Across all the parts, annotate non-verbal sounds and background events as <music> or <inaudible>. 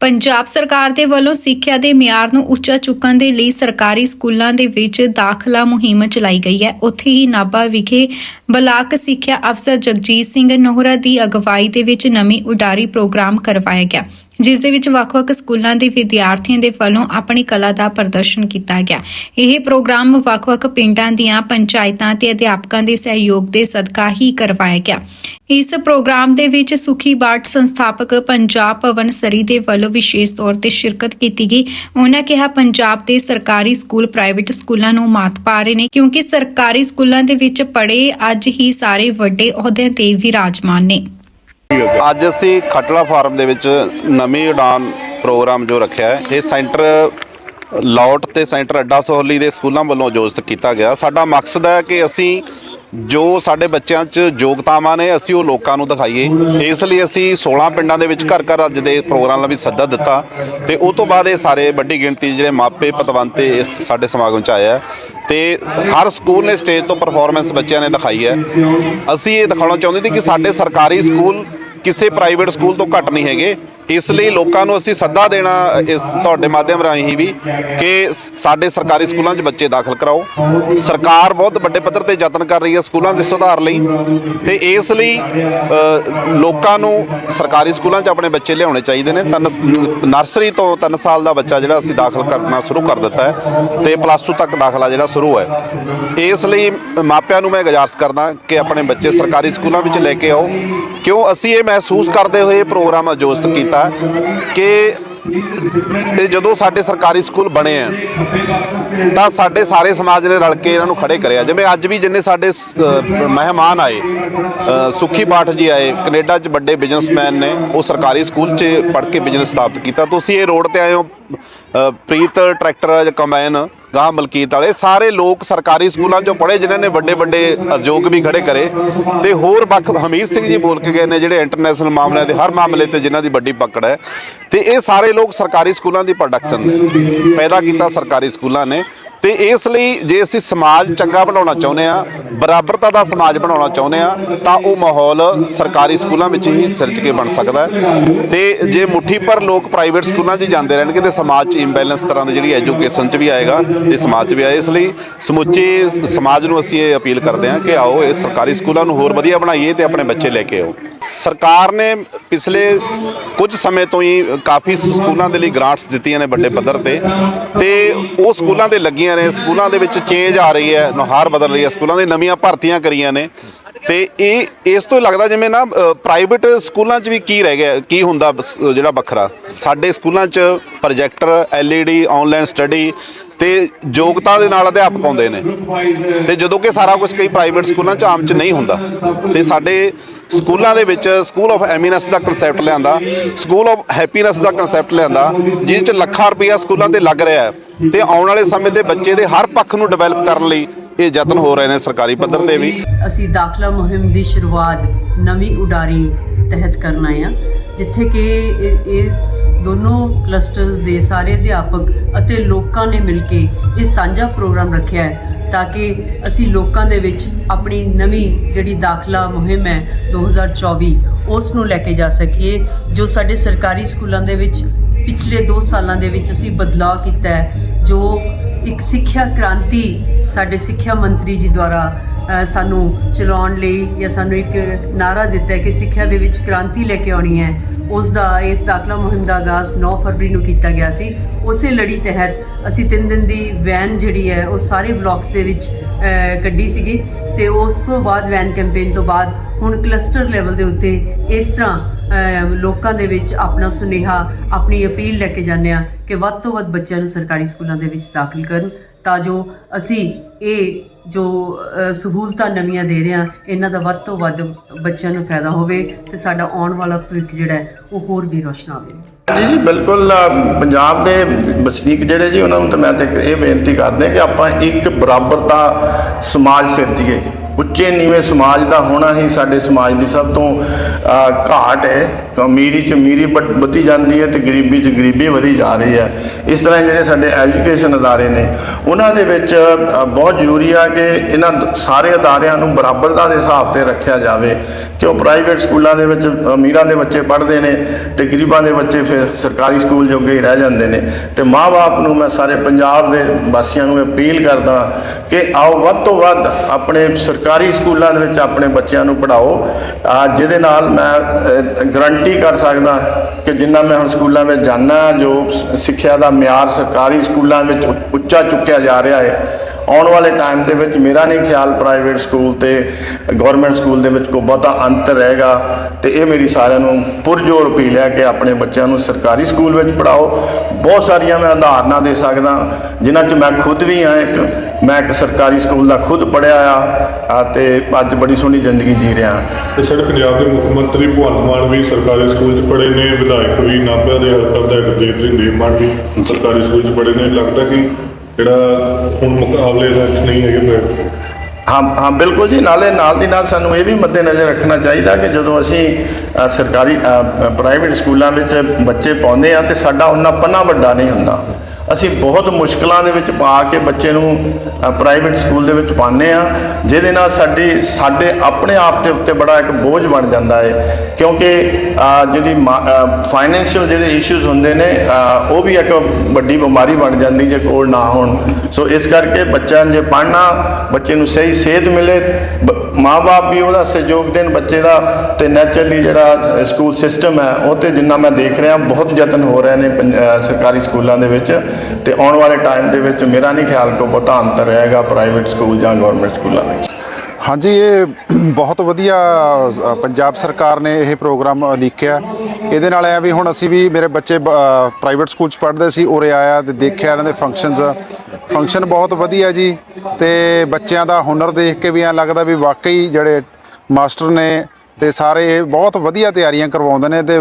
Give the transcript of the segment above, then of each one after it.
ਪੰਜਾਬ ਸਰਕਾਰ ਦੇ ਵੱਲੋਂ ਸਿੱਖਿਆ ਦੇ ਮਿਆਰ ਨੂੰ ਉੱਚਾ ਚੁੱਕਣ ਦੇ ਲਈ ਸਰਕਾਰੀ ਸਕੂਲਾਂ ਦੇ ਵਿੱਚ ਦਾਖਲਾ ਮੁਹਿੰਮ ਚਲਾਈ ਗਈ ਹੈ। ਉੱਥੇ ਹੀ ਨਾਭਾ ਵਿਖੇ ਬਲਾਕ ਸਿੱਖਿਆ ਅਫਸਰ ਜਗਜੀਤ ਸਿੰਘ ਨੋਹਰਾ ਦੀ ਅਗਵਾਈ ਦੇ ਵਿੱਚ ਨਵੀਂ ਉਡਾਰੀ ਪ੍ਰੋਗਰਾਮ ਕਰਵਾਇਆ ਗਿਆ। ਜਿਸ ਦੇ ਵਿੱਚ ਵੱਖ-ਵੱਖ ਸਕੂਲਾਂ ਦੇ ਵਿਦਿਆਰਥੀਆਂ ਦੇ ਵੱਲੋਂ ਆਪਣੀ ਕਲਾ ਦਾ ਪ੍ਰਦਰਸ਼ਨ ਕੀਤਾ ਗਿਆ। ਇਹ ਪ੍ਰੋਗਰਾਮ ਵੱਖ-ਵੱਖ ਪਿੰਡਾਂ ਦੀਆਂ ਪੰਚਾਇਤਾਂ ਤੇ ਅਧਿਆਪਕਾਂ ਦੇ ਸਹਿਯੋਗ ਦੇ ਸਦਕਾ ਹੀ ਕਰਵਾਇਆ ਗਿਆ। ਇਸ ਪ੍ਰੋਗਰਾਮ ਦੇ ਵਿੱਚ ਸੁਖੀ ਬਾਟ ਸੰਸਥਾਪਕ ਪੰਜਾਬ ਭਵਨ ਸਰੀ ਦੇ ਵੱਲੋਂ ਵਿਸ਼ੇਸ਼ ਤੌਰ ਤੇ ਸ਼ਿਰਕਤ ਕੀਤੀ ਗਈ। ਉਹਨਾਂ ਕਿਹਾ, ਪੰਜਾਬ ਦੇ ਸਰਕਾਰੀ ਸਕੂਲ ਪ੍ਰਾਈਵੇਟ ਸਕੂਲਾਂ ਨੂੰ ਮਾਤ ਪਾ ਰਹੇ ਨੇ ਕਿਉਂਕਿ ਸਰਕਾਰੀ ਸਕੂਲਾਂ ਦੇ ਵਿੱਚ ਪੜ੍ਹੇ ਅੱਜ ਹੀ ਸਾਰੇ ਵੱਡੇ ਅਹੁਦਿਆਂ ਤੇ ਵਿਰਾਜਮਾਨ ਨੇ। ਅੱਜ ਅਸੀਂ ਖਟੜਾ ਫਾਰਮ ਦੇ ਵਿੱਚ ਨਵੀਂ ਉਡਾਨ ਪ੍ਰੋਗਰਾਮ ਜੋ ਰੱਖਿਆ ਹੈ, ਇਹ ਸੈਂਟਰ ਲੌਟ ਤੇ ਸੈਂਟਰ ਅੱਡਾ ਸੋਹਲੀ ਦੇ ਸਕੂਲਾਂ ਵੱਲੋਂ ਆਯੋਜਿਤ ਕੀਤਾ ਗਿਆ। ਸਾਡਾ ਮਕਸਦ ਹੈ ਕਿ ਅਸੀਂ ਜੋ ਸਾਡੇ ਬੱਚਿਆਂ 'ਚ ਯੋਗਤਾਵਾਂ ਨੇ, ਅਸੀਂ ਉਹ ਲੋਕਾਂ ਨੂੰ ਦਿਖਾਈਏ। ਇਸ ਲਈ ਅਸੀਂ 16 ਪਿੰਡਾਂ ਦੇ ਵਿੱਚ ਘਰ ਘਰ ਅੱਜ ਦੇ ਪ੍ਰੋਗਰਾਮ ਲਈ ਵੀ ਸੱਦਾ ਦਿੱਤਾ। ਤੇ ਉਹ ਤੋਂ ਬਾਅਦ ਇਹ ਸਾਰੇ ਵੱਡੀ ਗਿਣਤੀ ਜਿਹੜੇ ਮਾਪੇ, ਪਤਵੰਤੇ ਇਸ ਸਾਡੇ ਸਮਾਗਮ 'ਚ ਆਇਆ ਆ। ਤੇ ਹਰ ਸਕੂਲ ਨੇ ਸਟੇਜ ਤੋਂ ਪਰਫਾਰਮੈਂਸ ਬੱਚਿਆਂ ਨੇ ਦਿਖਾਈ ਹੈ। ਅਸੀਂ ਇਹ ਦਿਖਾਉਣਾ ਚਾਹੁੰਦੇ ਸੀ ਕਿ ਸਾਡੇ ਸਰਕਾਰੀ ਸਕੂਲ ਕਿਸੇ ਪ੍ਰਾਈਵੇਟ ਸਕੂਲ ਤੋਂ ਘੱਟ ਨਹੀਂ ਹੈਗੇ। ਇਸ ਲਈ ਲੋਕਾਂ ਨੂੰ ਅਸੀਂ ਸੱਦਾ ਦੇਣਾ, ਇਸ ਤੁਹਾਡੇ ਮਾਧਿਅਮ ਰਾਹੀਂ ਵੀ, ਕਿ ਸਾਡੇ ਸਰਕਾਰੀ ਸਕੂਲਾਂ 'ਚ ਬੱਚੇ ਦਾਖਲ ਕਰਾਓ। ਸਰਕਾਰ ਬਹੁਤ ਵੱਡੇ ਪੱਧਰ ਤੇ ਯਤਨ ਕਰ ਰਹੀ ਹੈ ਸਕੂਲਾਂ ਦੇ ਸੁਧਾਰ ਲਈ। ਤੇ ਇਸ ਲਈ ਲੋਕਾਂ ਨੂੰ ਸਰਕਾਰੀ ਸਕੂਲਾਂ 'ਚ ਆਪਣੇ ਬੱਚੇ ਲਿਆਉਣੇ ਚਾਹੀਦੇ ਨੇ। ਤਿੰਨ ਨਰਸਰੀ ਤੋਂ 3 ਸਾਲ ਦਾ ਬੱਚਾ ਜਿਹੜਾ ਅਸੀਂ ਦਾਖਲ ਕਰਨਾ ਸ਼ੁਰੂ ਕਰ ਦਿੱਤਾ ਹੈ ਤੇ ਪਲੱਸ 2 ਤੱਕ ਦਾਖਲਾ ਜਿਹੜਾ ਸ਼ੁਰੂ ਹੈ। ਇਸ ਲਈ ਮਾਪਿਆਂ ਨੂੰ ਮੈਂ ਗੁਜ਼ਾਰਿਸ਼ ਕਰਦਾ ਕਿ ਆਪਣੇ ਬੱਚੇ ਸਰਕਾਰੀ ਸਕੂਲਾਂ ਵਿੱਚ ਲੈ ਕੇ ਆਓ। ਕਿਉਂ? ਅਸੀਂ ਇਹ ਮਹਿਸੂਸ ਕਰਦੇ ਹੋਏ ਇਹ ਪ੍ਰੋਗਰਾਮ ਆਯੋਜਿਤ ਕੀਤਾ ਕਿ ਇਹ ਜਦੋਂ ਸਾਡੇ ਸਰਕਾਰੀ ਸਕੂਲ ਬਣੇ ਆ ਤਾਂ ਸਾਡੇ ਸਾਰੇ ਸਮਾਜ ਨੇ ਰਲ ਕੇ ਇਹਨਾਂ ਨੂੰ ਖੜੇ ਕਰਿਆ। ਜਿਵੇਂ ਅੱਜ ਵੀ ਜਿੰਨੇ ਸਾਡੇ ਮਹਿਮਾਨ ਆਏ ਅ, ਸੁਖੀ ਬਾਠ ਜੀ ਆਏ ਕੈਨੇਡਾ 'ਚ ਵੱਡੇ ਬਿਜ਼ਨਸਮੈਨ ਨੇ ਉਹ ਸਰਕਾਰੀ ਸਕੂਲ 'ਚ ਪੜ੍ਹ ਕੇ ਬਿਜ਼ਨਸ ਸਥਾਪਿਤ ਕੀਤਾ। ਤੁਸੀਂ ਇਹ ਰੋਡ ਤੇ ਆਏ ਹੋ ਪ੍ਰੀਤ ਟਰੈਕਟਰ ਜਾਂ ਕੰਬਾਈਨ ਗਾਂ ਮਲਕੀਤ ਵਾਲੇ। ਸਾਰੇ ਲੋਕ ਸਰਕਾਰੀ ਸਕੂਲਾਂ 'ਚੋਂ ਪੜ੍ਹੇ, ਜਿਨ੍ਹਾਂ ਨੇ ਵੱਡੇ ਵੱਡੇ ਉਦਯੋਗ ਵੀ ਖੜੇ ਕਰੇ। ਤੇ ਹੋਰ ਵੱਖ, ਹਮੀਦ ਸਿੰਘ ਜੀ ਬੋਲ ਕੇ ਗਏ ਨੇ, ਜਿਹੜੇ ਇੰਟਰਨੈਸ਼ਨਲ ਮਾਮਲਿਆਂ ਦੇ ਹਰ ਮਾਮਲੇ ਤੇ ਜਿਨ੍ਹਾਂ ਦੀ ਵੱਡੀ ਪਕੜ ਹੈ। ਤੇ ਇਹ ਸਾਰੇ ਲੋਕ ਸਰਕਾਰੀ ਸਕੂਲਾਂ ਦੀ ਪ੍ਰੋਡਕਸ਼ਨ ਨੇ। ਪੈਦਾ ਕੀਤਾ ਸਰਕਾਰੀ ਸਕੂਲਾਂ ਨੇ। ਤੇ ਇਸ ਲਈ ਜੇ ਅਸੀਂ ਸਮਾਜ ਚੰਗਾ ਬਣਾਉਣਾ ਚਾਹੁੰਦੇ ਆ ਬਰਾਬਰਤਾ ਦਾ ਸਮਾਜ ਬਣਾਉਣਾ ਚਾਹੁੰਦੇ ਆ ਤਾਂ ਉਹ ਮਾਹੌਲ ਸਰਕਾਰੀ ਸਕੂਲਾਂ ਵਿੱਚ ਹੀ ਸਿਰਜ ਕੇ ਬਣ ਸਕਦਾ ਹੈ। ਤੇ ਜੇ ਮੁੱਠੀ ਪਰ ਲੋਕ ਪ੍ਰਾਈਵੇਟ ਸਕੂਲਾਂ 'ਚ ਹੀ ਜਾਂਦੇ ਰਹਿਣਗੇ ਤੇ ਸਮਾਜ 'ਚ ਇੰਬੈਲੈਂਸ ਤਰ੍ਹਾਂ ਦੀ ਜਿਹੜੀ ਐਜੂਕੇਸ਼ਨ 'ਚ ਵੀ ਆਏਗਾ, ਤੇ ਸਮਾਜ 'ਚ ਵੀ ਆਏ। ਇਸ ਲਈ ਸਮੁੱਚੇ ਸਮਾਜ ਨੂੰ ਅਸੀਂ ਇਹ ਅਪੀਲ ਕਰਦੇ ਹਾਂ ਕਿ ਆਓ ਇਹ ਸਰਕਾਰੀ ਸਕੂਲਾਂ ਨੂੰ ਹੋਰ ਵਧੀਆ ਬਣਾਈਏ ਤੇ ਆਪਣੇ ਬੱਚੇ ਲੈ ਕੇ ਆਓ। ਸਰਕਾਰ ਨੇ ਪਿਛਲੇ ਕੁਝ ਸਮੇਂ ਤੋਂ ਹੀ ਕਾਫੀ ਸਕੂਲਾਂ ਦੇ ਲਈ ਗ੍ਰਾਂਟਸ ਦਿੱਤੀਆਂ ਨੇ ਵੱਡੇ ਪੱਧਰ ਤੇ ਤੇ ਉਹ ਸਕੂਲਾਂ ਦੇ ਲੱਗੀਆਂ ਨੇ, ਸਕੂਲਾਂ ਦੇ ਵਿੱਚ ਚੇਂਜ ਆ ਰਹੀ ਹੈ ਨੁਹਾਰ ਬਦਲ ਰਹੀ ਹੈ, ਸਕੂਲਾਂ ਦੇ ਨਵੀਆਂ ਭਰਤੀਆਂ ਕਰੀਆਂ ਨੇ। ਤੇ ਇਹ, ਇਸ ਤੋਂ ਲੱਗਦਾ ਜਿਵੇਂ ਨਾ ਪ੍ਰਾਈਵੇਟ ਸਕੂਲਾਂ 'ਚ ਵੀ ਕੀ ਰਹਿ ਗਿਆ, ਕੀ ਹੁੰਦਾ ਜਿਹੜਾ ਵੱਖਰਾ? ਸਾਡੇ ਸਕੂਲਾਂ 'ਚ ਪ੍ਰੋਜੈਕਟਰ ਐਲਈਡੀ ਆਨਲਾਈਨ ਸਟੱਡੀ ਤੇ ਯੋਗਤਾ ਦੇ ਨਾਲ ਅਧਿਆਪਕ ਆਉਂਦੇ ਨੇ। ਤੇ ਜਦੋਂ ਕਿ ਸਾਰਾ ਕੁਝ ਕਈ ਪ੍ਰਾਈਵੇਟ ਸਕੂਲਾਂ 'ਚ ਆਮ 'ਚ ਨਹੀਂ ਹੁੰਦਾ। ਤੇ ਸਾਡੇ ਸਕੂਲਾਂ ਦੇ ਵਿੱਚ ਸਕੂਲ ਆਫ ਐਮੀਨੈਂਸ ਦਾ ਕਨਸੈਪਟ ਲਿਆਂਦਾ ਸਕੂਲ ਆਫ ਹੈਪੀਨੈਸ ਦਾ ਕਨਸੈਪਟ ਲਿਆਂਦਾ ਜਿਸ 'ਚ ਲੱਖਾਂ ਰੁਪਈਆ ਸਕੂਲਾਂ ਤੇ ਲੱਗ ਰਿਹਾ ਹੈ। ਤੇ ਆਉਣ ਵਾਲੇ ਸਮੇਂ ਦੇ ਬੱਚੇ ਦੇ ਹਰ ਪੱਖ ਨੂੰ ਡਿਵੈਲਪ ਕਰਨ ਲਈ ਇਹ ਯਤਨ ਹੋ ਰਹੇ ਨੇ ਸਰਕਾਰੀ ਪੱਧਰ ਤੇ ਵੀ। ਅਸੀਂ ਦਾਖਲਾ ਮੁਹਿੰਮ ਦੀ ਸ਼ੁਰੂਆਤ ਨਵੀਂ ਉਡਾਰੀ ਤਹਿਤ ਕਰਨਾ ਆਏ ਜਿੱਥੇ ਕਿ ਇਹ ਦੋਨੋਂ ਕਲਸਟਰਸ ਦੇ ਸਾਰੇ ਅਧਿਆਪਕ ਅਤੇ ਲੋਕਾਂ ਨੇ ਮਿਲ ਕੇ ਇਹ ਸਾਂਝਾ ਪ੍ਰੋਗਰਾਮ ਰੱਖਿਆ ਹੈ, ਤਾਂ ਕਿ ਅਸੀਂ ਲੋਕਾਂ ਦੇ ਵਿੱਚ ਆਪਣੀ ਨਵੀਂ ਜਿਹੜੀ ਦਾਖਲਾ ਮੁਹਿੰਮ ਹੈ 2024 ਉਸ ਨੂੰ ਲੈ ਕੇ ਜਾ ਸਕੀਏ, ਜੋ ਸਾਡੇ ਸਰਕਾਰੀ ਸਕੂਲਾਂ ਦੇ ਵਿੱਚ ਪਿਛਲੇ 2 ਸਾਲਾਂ ਦੇ ਵਿੱਚ ਅਸੀਂ ਬਦਲਾਅ ਕੀਤਾ ਹੈ, ਜੋ ਇੱਕ ਸਿੱਖਿਆ ਕ੍ਰਾਂਤੀ ਸਾਡੇ ਸਿੱਖਿਆ ਮੰਤਰੀ ਜੀ ਦੁਆਰਾ ਸਾਨੂੰ ਚਲਾਉਣ ਲਈ ਜਾਂ ਸਾਨੂੰ ਇੱਕ ਨਾਰਾ ਦਿੱਤਾ ਹੈ ਕਿ ਸਿੱਖਿਆ ਦੇ ਵਿੱਚ ਕ੍ਰਾਂਤੀ ਲੈ ਕੇ ਆਉਣੀ ਹੈ। ਉਸ ਦਾ, ਇਸ ਦਾਖਲਾ ਮੁਹਿੰਮ ਦਾ ਆਗਾਜ਼ 9 ਫਰਵਰੀ ਨੂੰ ਕੀਤਾ ਗਿਆ ਸੀ। ਉਸੇ ਲੜੀ ਤਹਿਤ ਅਸੀਂ 3 ਦਿਨ ਦੀ ਵੈਨ ਜਿਹੜੀ ਹੈ, ਉਹ ਸਾਰੇ ਬਲਾਕਸ ਦੇ ਵਿੱਚ ਕੱਢੀ ਸੀਗੀ ਤੇ ਉਸ ਤੋਂ ਬਾਅਦ ਵੈਨ ਕੈਂਪੇਨ ਤੋਂ ਬਾਅਦ ਹੁਣ ਕਲਸਟਰ ਲੈਵਲ ਦੇ ਉੱਤੇ ਇਸ ਤਰ੍ਹਾਂ ਲੋਕਾਂ ਦੇ ਵਿੱਚ ਆਪਣਾ ਸੁਨੇਹਾ, ਆਪਣੀ ਅਪੀਲ ਲੈ ਕੇ ਜਾਂਦੇ ਆ ਕਿ ਵੱਧ ਤੋਂ ਵੱਧ ਬੱਚਿਆਂ ਨੂੰ ਸਰਕਾਰੀ ਸਕੂਲਾਂ ਦੇ ਵਿੱਚ ਦਾਖਲ ਕਰਨ ਤਾਂ ਜੋ ਅਸੀਂ ਇਹ ਜੋ ਸਹੂਲਤਾਂ ਨਵੀਆਂ ਦੇ ਰਹੇ ਹਾਂ, ਇਹਨਾਂ ਦਾ ਵੱਧ ਤੋਂ ਵੱਧ ਬੱਚਿਆਂ ਨੂੰ ਫਾਇਦਾ ਹੋਵੇ ਤੇ ਸਾਡਾ ਆਉਣ ਵਾਲਾ ਭਵਿੱਖ ਜਿਹੜਾ ਉਹ ਹੋਰ ਵੀ ਰੋਸ਼ਨ ਹੋਵੇ। ਜੀ ਜੀ, ਬਿਲਕੁਲ ਪੰਜਾਬ ਦੇ ਵਸਨੀਕ ਜਿਹੜੇ ਜੀ, ਉਹਨਾਂ ਨੂੰ ਤਾਂ ਮੈਂ ਤੇ ਇਹ ਬੇਨਤੀ ਕਰਦੇ ਕਿ ਆਪਾਂ ਇੱਕ ਬਰਾਬਰਤਾ ਸਮਾਜ ਸਿਰਜੀਏ। ਉੱਚੇ ਨੀਵੇਂ ਸਮਾਜ ਦਾ ਹੋਣਾ ਹੀ ਸਾਡੇ ਸਮਾਜ ਦੀ ਸਭ ਤੋਂ ਘਾਟ ਹੈ। ਅਮੀਰੀ ਚ ਅਮੀਰੀ ਵੱਧ- ਵੱਧੀ ਜਾਂਦੀ ਹੈ ਤੇ ਗਰੀਬੀ ਚ ਗਰੀਬੀ ਵਧੀ ਜਾ ਰਹੀ ਹੈ। ਇਸ ਤਰ੍ਹਾਂ ਜਿਹੜੇ ਸਾਡੇ ਐਜੂਕੇਸ਼ਨ ਅਦਾਰੇ ਨੇ, ਉਹਨਾਂ ਦੇ ਵਿੱਚ ਬਹੁਤ ਜ਼ਰੂਰੀ ਆ ਕਿ ਇਹਨਾਂ ਸਾਰੇ ਅਦਾਰਿਆਂ ਨੂੰ ਬਰਾਬਰਤਾ ਦੇ ਹਿਸਾਬ ਤੇ ਰੱਖਿਆ ਜਾਵੇ। ਕਿ ਉਹ ਪ੍ਰਾਈਵੇਟ ਸਕੂਲਾਂ ਦੇ ਵਿੱਚ ਅਮੀਰਾਂ ਦੇ ਬੱਚੇ ਪੜ੍ਹਦੇ ਨੇ ਤੇ ਗਰੀਬਾਂ ਦੇ ਬੱਚੇ ਫਿਰ ਸਰਕਾਰੀ ਸਕੂਲ ਜੋਗੇ ਹੀ ਰਹਿ ਜਾਂਦੇ ਨੇ। ਤੇ ਮਾਪੇ ਨੂੰ ਮੈਂ ਸਾਰੇ ਪੰਜਾਬ ਦੇ ਵਾਸੀਆਂ ਨੂੰ ਅਪੀਲ ਕਰਦਾ ਕਿ ਆਓ ਵੱਧ ਤੋਂ ਵੱਧ ਆਪਣੇ ਸਰਕਾਰੀ ਸਕੂਲਾਂ ਦੇ ਵਿੱਚ ਆਪਣੇ ਬੱਚਿਆਂ ਨੂੰ ਪੜ੍ਹਾਓ ਜਿਹਦੇ ਨਾਲ ਮੈਂ ਗਰੰਟੀ ਕਰ ਸਕਦਾ ਕਿ ਜਿੰਨਾ ਮੈਂ ਹੁਣ ਸਕੂਲਾਂ ਵਿੱਚ ਜਾਣਾ ਜੋ ਸਿੱਖਿਆ ਦਾ ਮਿਆਰ ਸਰਕਾਰੀ ਸਕੂਲਾਂ ਵਿੱਚ ਉੱਚਾ ਚੁੱਕਿਆ ਜਾ ਰਿਹਾ ਹੈ, ਆਉਣ ਵਾਲੇ ਟਾਈਮ ਦੇ ਵਿੱਚ ਮੇਰਾ ਨਹੀਂ ਖਿਆਲ ਪ੍ਰਾਈਵੇਟ ਸਕੂਲ ਤੇ ਗਵਰਨਮੈਂਟ ਸਕੂਲ ਦੇ ਵਿੱਚ ਕੋਈ ਬਹੁਤਾ ਅੰਤਰ ਰਹੇਗਾ, ਤੇ ਇਹ ਮੇਰੀ ਸਾਰਿਆਂ ਨੂੰ ਪੁਰਜੋਰ ਅਪੀਲ ਹੈ ਕਿ ਆਪਣੇ ਬੱਚਿਆਂ ਨੂੰ ਸਰਕਾਰੀ ਸਕੂਲ ਵਿੱਚ ਪੜ੍ਹਾਓ। ਬਹੁਤ ਸਾਰੀਆਂ ਮੈਂ ਉਦਾਹਰਨਾਂ ਦੇ ਸਕਦਾ, ਜਿਨ੍ਹਾਂ 'ਚ ਮੈਂ ਖੁਦ ਵੀ ਹਾਂ ਇੱਕ ਮੈਂ ਇੱਕ ਸਰਕਾਰੀ ਸਕੂਲ ਦਾ ਖੁਦ ਪੜ੍ਹਿਆ ਆ ਤੇ ਅੱਜ ਬੜੀ ਸੋਹਣੀ ਜ਼ਿੰਦਗੀ ਜੀ ਰਿਹਾ। ਤੇ ਸਾਡੇ ਪੰਜਾਬ ਦੇ ਮੁੱਖ ਮੰਤਰੀ ਭਗਵੰਤ ਮਾਨ ਵੀ ਸਰਕਾਰੀ ਸਕੂਲ 'ਚ ਪੜ੍ਹੇ ਨੇ ਵਿਧਾਇਕ ਵੀ ਨਾਭਾ ਦੇ ਹਲਕਾ ਵਿਧਾਇਕ ਗੁਰਦੀਪ ਸਿੰਘ ਨੀਮਨ ਵੀ ਸਰਕਾਰੀ ਸਕੂਲ 'ਚ ਪੜ੍ਹੇ ਨੇ। ਲੱਗਦਾ ਕਿ ਜਿਹੜਾ ਹੁਣ ਮੁਕਾਬਲੇ ਦੇ ਨਹੀਂ ਹੈਗੇ ਪ੍ਰਾਈਵੇਟ ਹਾਂ ਹਾਂ ਬਿਲਕੁਲ ਜੀ ਨਾਲੇ ਨਾਲ ਦੀ ਨਾਲ ਸਾਨੂੰ ਇਹ ਵੀ ਮੱਦੇ ਨਜ਼ਰ ਰੱਖਣਾ ਚਾਹੀਦਾ ਕਿ ਜਦੋਂ ਅਸੀਂ ਸਰਕਾਰੀ ਪ੍ਰਾਈਵੇਟ ਸਕੂਲਾਂ ਵਿੱਚ ਬੱਚੇ ਪਾਉਂਦੇ ਆ ਤੇ ਸਾਡਾ ਉਹਨਾਂ ਪੰਨਾ ਵੱਡਾ ਨਹੀਂ ਹੁੰਦਾ। ਅਸੀਂ ਬਹੁਤ ਮੁਸ਼ਕਲਾਂ ਦੇ ਵਿੱਚ ਪਾ ਕੇ ਬੱਚੇ ਨੂੰ ਪ੍ਰਾਈਵੇਟ ਸਕੂਲ ਦੇ ਵਿੱਚ ਪਾਉਂਦੇ ਆ ਜਿਹਦੇ ਨਾਲ ਸਾਡੀ ਸਾਡੇ ਆਪਣੇ ਆਪ ਦੇ ਉੱਤੇ ਬੜਾ ਇੱਕ ਬੋਝ ਬਣ ਜਾਂਦਾ ਹੈ। ਕਿਉਂਕਿ ਅ, ਜਿਹੜੀ ਫਾਈਨੈਂਸ਼ੀਅਲ ਜਿਹੜੇ ਇਸ਼ੂਜ਼ ਹੁੰਦੇ ਨੇ ਉਹ ਵੀ ਇੱਕ ਵੱਡੀ ਬਿਮਾਰੀ ਬਣ ਜਾਂਦੀ ਜੇ ਕੋਲ ਨਾ ਹੋਣ। ਸੋ ਇਸ ਕਰਕੇ ਬੱਚਿਆਂ ਨੇ ਜੇ ਪੜ੍ਹਨਾ ਬੱਚੇ ਨੂੰ ਸਹੀ ਸੇਧ ਮਿਲੇ ਮਾਪੇ ਵੀ ਉਹਦਾ ਸਹਿਯੋਗ ਦੇਣ ਬੱਚੇ ਦਾ ਤੇ ਨੈਚੁਰਲੀ ਜਿਹੜਾ ਸਕੂਲ ਸਿਸਟਮ ਹੈ, ਉਹ ਤੇ ਜਿੰਨਾ ਮੈਂ ਦੇਖ ਰਿਹਾ, ਬਹੁਤ ਯਤਨ ਹੋ ਰਹੇ ਨੇ ਪੰਜ- ਸਰਕਾਰੀ ਸਕੂਲਾਂ ਦੇ ਵਿੱਚ ਤੇ ਆਉਣ ਵਾਲੇ ਟਾਈਮ ਦੇ ਵਿੱਚ ਮੇਰਾ ਨਹੀਂ ਖਿਆਲ ਕੋ ਬਹੁਤਾ ਅੰਤਰ ਰਹੇਗਾ ਪ੍ਰਾਈਵੇਟ ਸਕੂਲ ਜਾਂ ਗਵਰਨਮੈਂਟ ਸਕੂਲਾਂ ਵਿੱਚ। ਹਾਂਜੀ, ਇਹ <clears throat> ਬਹੁਤ ਵਧੀਆ ਪੰਜਾਬ ਸਰਕਾਰ ਨੇ ਇਹ ਪ੍ਰੋਗਰਾਮ ਲਿਖਿਆ। ਇਹਦੇ ਨਾਲ ਆਇਆ ਵੀ ਹੁਣ ਅਸੀਂ ਵੀ ਮੇਰੇ ਬੱਚੇ ਪ੍ਰਾਈਵੇਟ ਸਕੂਲ ਚ ਪੜ੍ਹਦੇ ਸੀ, ਉਰੇ ਆਇਆ ਤੇ ਦੇਖਿਆ ਇਹਨਾਂ ਦੇ ਫੰਕਸ਼ਨਸ ਫੰਕਸ਼ਨ ਬਹੁਤ ਵਧੀਆ ਜੀ ਤੇ ਬੱਚਿਆਂ ਦਾ ਹੁਨਰ ਦੇਖ ਕੇ ਵੀ ਐਂ ਲੱਗਦਾ ਵੀ ਵਾਕਈ ਜਿਹੜੇ ਮਾਸਟਰ ਨੇ ਤੇ ਸਾਰੇ ਬਹੁਤ ਵਧੀਆ ਤਿਆਰੀਆਂ ਕਰਵਾਉਂਦੇ ਨੇ ਤੇ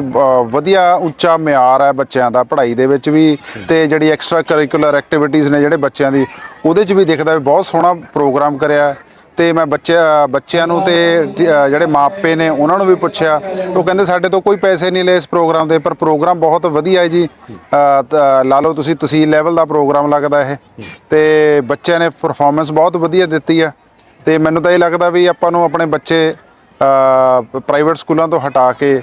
ਵਧੀਆ ਉੱਚਾ ਮਿਆਰ ਹੈ ਬੱਚਿਆਂ ਦਾ ਪੜ੍ਹਾਈ ਦੇ ਵਿੱਚ ਵੀ ਤੇ ਜਿਹੜੀ ਐਕਸਟਰਾ ਕਰਿਕੂਲਰ ਐਕਟੀਵਿਟੀਜ਼ ਨੇ ਜਿਹੜੇ ਬੱਚਿਆਂ ਦੀ, ਉਹਦੇ 'ਚ ਵੀ ਦਿਖਦਾ ਵੀ ਬਹੁਤ ਸੋਹਣਾ ਪ੍ਰੋਗਰਾਮ ਕਰਿਆ। ਤੇ ਮੈਂ ਬੱਚਿਆਂ ਬੱਚਿਆਂ ਨੂੰ ਤੇ ਜਿਹੜੇ ਮਾਪੇ ਨੇ, ਉਹਨਾਂ ਨੂੰ ਵੀ ਪੁੱਛਿਆ। ਉਹ ਕਹਿੰਦੇ, ਸਾਡੇ ਤੋਂ ਕੋਈ ਪੈਸੇ ਨਹੀਂ ਲਏ ਇਸ ਪ੍ਰੋਗਰਾਮ ਦੇ, ਪਰ ਪ੍ਰੋਗਰਾਮ ਬਹੁਤ ਵਧੀਆ ਹੈ ਜੀ। ਲਾ ਲਓ ਤੁਸੀਂ ਤਹਿਸੀਲ ਲੈਵਲ ਦਾ ਪ੍ਰੋਗਰਾਮ ਲੱਗਦਾ ਇਹ। ਤੇ ਬੱਚਿਆਂ ਨੇ ਪਰਫਾਰਮੈਂਸ ਬਹੁਤ ਵਧੀਆ ਦਿੱਤੀ ਆ ਤੇ ਮੈਨੂੰ ਤਾਂ ਇਹ ਲੱਗਦਾ ਵੀ ਆਪਾਂ ਨੂੰ ਆਪਣੇ ਬੱਚੇ ਪ੍ਰਾਈਵੇਟ ਸਕੂਲਾਂ ਤੋਂ ਹਟਾ ਕੇ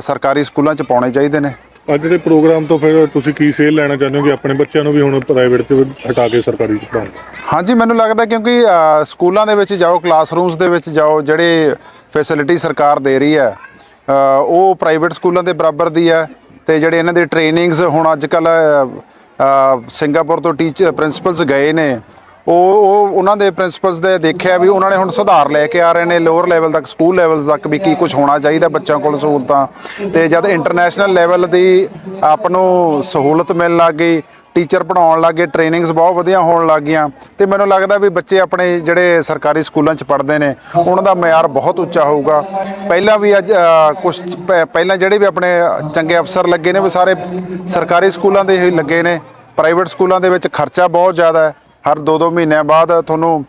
ਸਰਕਾਰੀ ਸਕੂਲਾਂ 'ਚ ਪਾਉਣੇ ਚਾਹੀਦੇ ਨੇ। ਅੱਜ ਦੇ ਪ੍ਰੋਗਰਾਮ ਤੋਂ ਫਿਰ ਤੁਸੀਂ ਕੀ ਸੇਲ ਲੈਣਾ ਚਾਹੁੰਦੇ ਹੋ ਕਿ ਆਪਣੇ ਬੱਚਿਆਂ ਨੂੰ ਵੀ ਹੁਣ ਪ੍ਰਾਈਵੇਟ 'ਚ ਹਟਾ ਕੇ ਸਰਕਾਰੀ 'ਚ ਪੜਾਉਣ ਹਾਂਜੀ ਮੈਨੂੰ ਲੱਗਦਾ ਕਿਉਂਕਿ ਅ, ਸਕੂਲਾਂ ਦੇ ਵਿੱਚ ਜਾਓ ਕਲਾਸਰੂਮਸ ਦੇ ਵਿੱਚ ਜਾਓ ਜਿਹੜੇ ਫੈਸਿਲਿਟੀ ਸਰਕਾਰ ਦੇ ਰਹੀ ਹੈ ਅ, ਉਹ ਪ੍ਰਾਈਵੇਟ ਸਕੂਲਾਂ ਦੇ ਬਰਾਬਰ ਦੀ ਹੈ ਤੇ ਜਿਹੜੇ ਇਹਨਾਂ ਦੇ ਟ੍ਰੇਨਿੰਗਸ ਹੁਣ ਅੱਜ ਕੱਲ ਸਿੰਗਾਪੁਰ ਤੋਂ ਟੀਚਰ ਪ੍ਰਿੰਸੀਪਲਸ ਗਏ ਨੇ ਉਹ ਉਹ ਉਹਨਾਂ ਦੇ ਪ੍ਰਿੰਸੀਪਲਸ ਦੇ ਦੇਖਿਆ ਵੀ ਉਹਨਾਂ ਨੇ ਹੁਣ ਸੁਧਾਰ ਲੈ ਕੇ ਆ ਰਹੇ ਨੇ ਲੋਅਰ ਲੈਵਲ ਤੱਕ ਸਕੂਲ ਲੈਵਲ ਤੱਕ ਵੀ ਕੀ ਕੁਝ ਹੋਣਾ ਚਾਹੀਦਾ ਬੱਚਿਆਂ ਕੋਲ ਸਹੂਲਤਾਂ। ਤੇ ਜਦ ਇੰਟਰਨੈਸ਼ਨਲ ਲੈਵਲ ਦੀ ਆਪ ਨੂੰ ਸਹੂਲਤ ਮਿਲਣ ਲੱਗ ਗਈ ਟੀਚਰ ਪੜਾਉਣ ਲੱਗੇ ਟ੍ਰੇਨਿੰਗਸ ਬਹੁਤ ਵਧੀਆ ਹੋਣ ਲੱਗ ਗਈਆਂ, ਤੇ ਮੈਨੂੰ ਲੱਗਦਾ ਵੀ ਬੱਚੇ ਆਪਣੇ ਜਿਹੜੇ ਸਰਕਾਰੀ ਸਕੂਲਾਂ 'ਚ ਪੜ੍ਹਦੇ ਨੇ, ਉਹਨਾਂ ਦਾ ਮਿਆਰ ਬਹੁਤ ਉੱਚਾ ਹੋਊਗਾ। ਪਹਿਲਾਂ ਵੀ ਅੱਜ ਕੁਝ ਪਹਿਲਾਂ ਜਿਹੜੇ ਵੀ ਆਪਣੇ ਚੰਗੇ ਅਫਸਰ ਲੱਗੇ ਨੇ, ਉਹ ਸਾਰੇ ਸਰਕਾਰੀ ਸਕੂਲਾਂ ਦੇ ਹੀ ਲੱਗੇ ਨੇ ਪ੍ਰਾਈਵੇਟ ਸਕੂਲਾਂ ਦੇ ਵਿੱਚ ਖਰਚਾ ਬਹੁਤ ਜ਼ਿਆਦਾ ਹੈ। ਹਰ 2-2 ਮਹੀਨਿਆਂ ਬਾਅਦ ਤੁਹਾਨੂੰ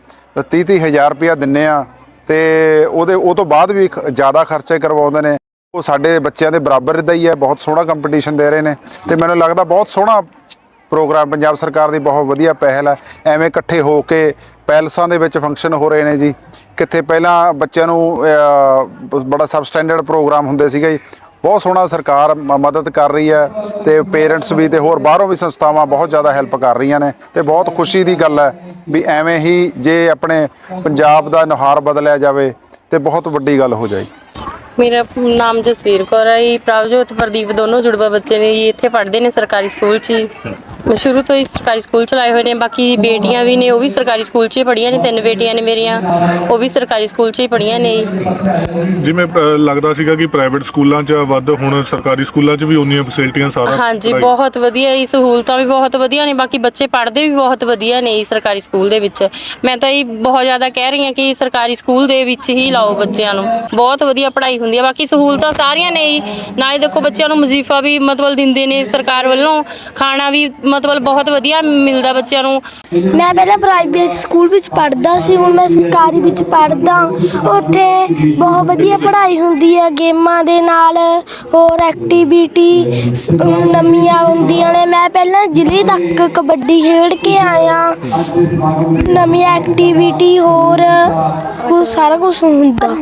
30-30 ਹਜ਼ਾਰ ਰੁਪਇਆ ਦਿੰਨੇ ਆ ਤੇ ਉਹਦੇ, ਉਹ ਤੋਂ ਬਾਅਦ ਵੀ ਜ਼ਿਆਦਾ ਖਰਚੇ ਕਰਵਾਉਂਦੇ ਨੇ। ਉਹ ਸਾਡੇ ਬੱਚਿਆਂ ਦੇ ਬਰਾਬਰ ਦਾ ਹੀ ਹੈ, ਬਹੁਤ ਸੋਹਣਾ ਕੰਪੀਟੀਸ਼ਨ ਦੇ ਰਹੇ ਨੇ ਤੇ ਮੈਨੂੰ ਲੱਗਦਾ ਬਹੁਤ ਸੋਹਣਾ ਪ੍ਰੋਗਰਾਮ ਪੰਜਾਬ ਸਰਕਾਰ ਦੀ ਬਹੁਤ ਵਧੀਆ ਪਹਿਲ ਹੈ। ਐਵੇਂ ਇਕੱਠੇ ਹੋ ਕੇ ਪੈਲਸਾਂ ਦੇ ਵਿੱਚ ਫੰਕਸ਼ਨ ਹੋ ਰਹੇ ਨੇ ਜੀ। ਕਿੱਥੇ ਪਹਿਲਾਂ ਬੱਚਿਆਂ ਨੂੰ ਬੜਾ ਸਬਸਟੈਂਡਰਡ ਪ੍ਰੋਗਰਾਮ ਹੁੰਦੇ ਸੀਗੇ। ਜੀ ਬਹੁਤ ਸੋਹਣਾ ਸਰਕਾਰ ਮ- ਮਦਦ ਕਰ ਰਹੀ ਹੈ ਤੇ ਪੇਰੈਂਟਸ ਵੀ ਤੇ ਹੋਰ ਬਾਹਰੋਂ ਵੀ ਸੰਸਥਾਵਾਂ ਬਹੁਤ ਜ਼ਿਆਦਾ ਹੈਲਪ ਕਰ ਰਹੀਆਂ ਨੇ ਤੇ ਬਹੁਤ ਖੁਸ਼ੀ ਦੀ ਗੱਲ ਹੈ ਵੀ ਐਵੇਂ ਹੀ ਜੇ ਆਪਣੇ ਪੰਜਾਬ ਦਾ ਨੁਹਾਰ ਬਦਲਿਆ ਜਾਵੇ ਤੇ ਬਹੁਤ ਵੱਡੀ ਗੱਲ ਹੋ ਜਾਏ ਮੇਰਾ ਨਾਮ ਜਸਵੀਰ ਕੌਰ ਹੈ ਜੀ। ਪ੍ਰਭਜੋਤ ਪ੍ਰਦੀਪ ਦੋਨੋਂ ਜੁੜਵਾ ਬੱਚੇ ਨੇ ਜੀ। ਇੱਥੇ ਪੜ੍ਹਦੇ ਨੇ ਸਰਕਾਰੀ ਸਕੂਲ 'ਚ ਹੀ ਮੈਂ ਸ਼ੁਰੂ ਤੋਂ ਹੀ ਸਰਕਾਰੀ ਸਕੂਲ ਚ ਲਾਏ ਹੋਏ ਨੇ। ਬਾਕੀ ਬੇਟੀਆਂ ਵੀ ਨੇ ਉਹ ਵੀ ਸਰਕਾਰੀ ਸਕੂਲ 'ਚ ਹੀ ਪੜ੍ਹੀਆਂ ਨੇ। ਤਿੰਨ ਬੇਟੀਆਂ ਨੇ ਮੇਰੀਆਂ ਉਹ ਵੀ ਸਰਕਾਰੀ ਸਕੂਲ 'ਚ ਹੀ ਪੜ੍ਹੀਆਂ ਨੇ ਜੀ। ਜਿਵੇਂ ਅ, ਲੱਗਦਾ ਸੀਗਾ ਕਿ ਪ੍ਰਾਈਵੇਟ ਸਕੂਲਾਂ 'ਚ ਵੱਧ ਹੁਣ ਸਰਕਾਰੀ ਸਕੂਲਾਂ 'ਚ ਵੀ ਉਨੀਆਂ ਫੈਸਿਲਿਟੀਆਂ ਸਾਰਾ ਹਾਂਜੀ ਪੜ੍ਹਾਈ- ਬਹੁਤ ਵਧੀਆ ਜੀ। ਸਹੂਲਤਾਂ ਵੀ ਬਹੁਤ ਵਧੀਆ ਨੇ। ਬਾਕੀ ਬੱਚੇ ਪੜ੍ਹਦੇ ਵੀ ਬਹੁਤ ਵਧੀਆ ਨੇ ਜੀ ਸਰਕਾਰੀ ਸਕੂਲ ਦੇ ਵਿੱਚ। ਮੈਂ ਤਾਂ ਇਹ ਬਹੁਤ ਜ਼ਿਆਦਾ ਕਹਿ ਰਹੀ ਹਾਂ ਕਿ ਸਰਕਾਰੀ ਸਕੂਲ ਦੇ ਵਿੱਚ ਹੀ ਲਾਓ ਬੱਚਿਆਂ ਨੂੰ। ਬਹੁਤ ਵਧੀਆ ਪੜ੍ਹਾਈ ਹੁੰਦੀ ਆ। ਬਾਕੀ ਸਹੂਲਤਾਂ ਸਾਰੀਆਂ ਨੇ ਜੀ। ਨਾਲੇ ਦੇਖੋ ਬੱਚਿਆਂ ਨੂੰ ਵਜ਼ੀਫਾ ਵੀ ਮਤਲਬ ਦਿੰਦੇ ਨੇ ਸਰਕਾਰ ਵੱਲੋਂ। ਖਾਣਾ ਵੀ ਮਤਲਬ ਬਹੁਤ ਵਧੀਆ ਮਿਲਦਾ ਬੱਚਿਆਂ ਨੂੰ। ਮੈਂ ਪਹਿਲਾਂ ਪ੍ਰਾਈਵੇਟ ਸਕੂਲ ਵਿੱਚ ਪੜ੍ਹਦਾ ਸੀ, ਹੁਣ ਮੈਂ ਸਰਕਾਰੀ ਵਿੱਚ ਪੜ੍ਹਦਾ। ਉੱਥੇ ਬਹੁਤ ਵਧੀਆ ਪੜ੍ਹਾਈ ਹੁੰਦੀ ਹੈ ਗੇਮਾਂ ਦੇ ਨਾਲ ਹੋਰ ਐਕਟੀਵਿਟੀ ਨਵੀਆਂ ਹੁੰਦੀਆਂ ਨੇ। ਮੈਂ ਪਹਿਲਾਂ ਜ਼ਿਲ੍ਹੇ ਤੱਕ ਕਬੱਡੀ ਖੇਡ ਕੇ ਆਇਆ। ਨਵੀਂ ਐਕਟੀਵਿਟੀ ਹੋਰ ਸਾਰਾ ਕੁਝ ਹੁੰਦਾ।